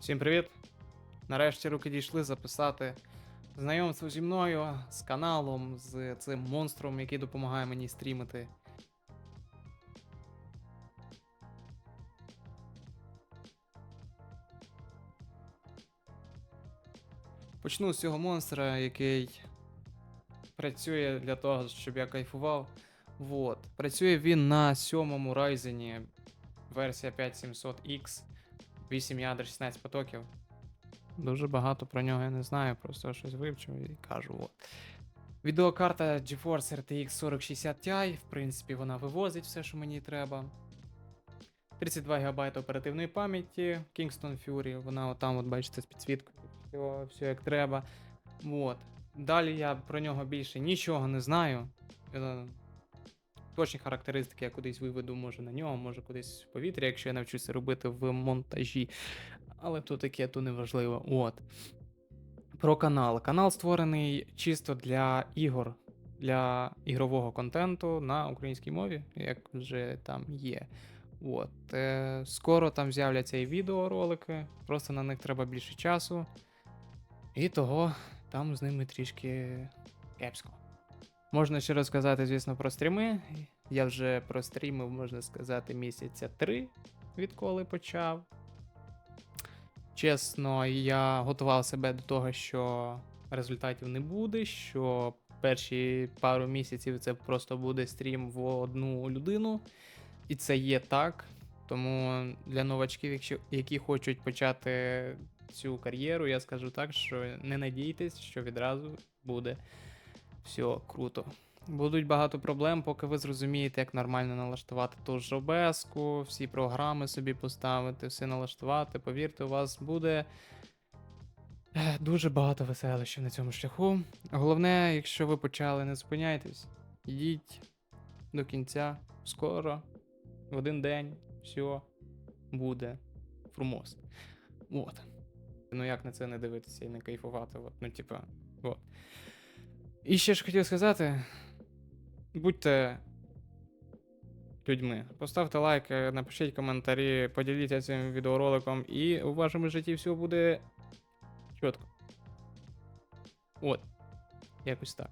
Всім привіт! Нарешті руки дійшли записати знайомство зі мною, з каналом, з цим монстром, який допомагає мені стрімити. Почну з цього монстра, який працює для того, щоб я кайфував. Вот. Працює він на сьомому Ryzen, версія 5700X, 8 ядер, 16 потоків. Дуже багато про нього я не знаю, просто щось вивчив і кажу. От. Відеокарта GeForce RTX 4060 Ti, в принципі, вона вивозить все, що мені треба. 32 ГБ оперативної пам'яті, Kingston Fury, вона отам, от бачите, з підсвіткою, все, все як треба. От. Далі я про нього більше нічого не знаю. Точні характеристики я кудись виведу, може на нього, може кудись в повітря, якщо я навчуся робити в монтажі. Але то таке, то не важливо. От. Про канал. Канал створений чисто для ігор, для ігрового контенту на українській мові, як вже там є. От. Е, скоро там з'являться і відеоролики, просто на них треба більше часу. І того там з ними трішки кепсько. Можна ще розказати, звісно, про стріми. Я вже прострімив, можна сказати, місяця три, відколи почав. Чесно, я готував себе до того, що результатів не буде, що перші пару місяців це просто буде стрім в одну людину. І це є так. Тому для новачків, які хочуть почати цю кар'єру, я скажу так, що не надійтесь, що відразу буде все круто. Будуть багато проблем, поки ви зрозумієте, як нормально налаштувати ту ж OBS, всі програми собі поставити, все налаштувати. Повірте, у вас буде е, дуже багато веселищів на цьому шляху. Головне, якщо ви почали, не зупиняйтесь, йдіть до кінця скоро, в один день, все буде фрумос. От. Ну як на це не дивитися і не кайфувати? От. Ну, типа, от. І ще ж хотів сказати. Будьте людьми. Поставте лайк, е, напишіть коментарі, поділіться цим відеороликом, і у вашому житті все буде чітко. От. Якось так.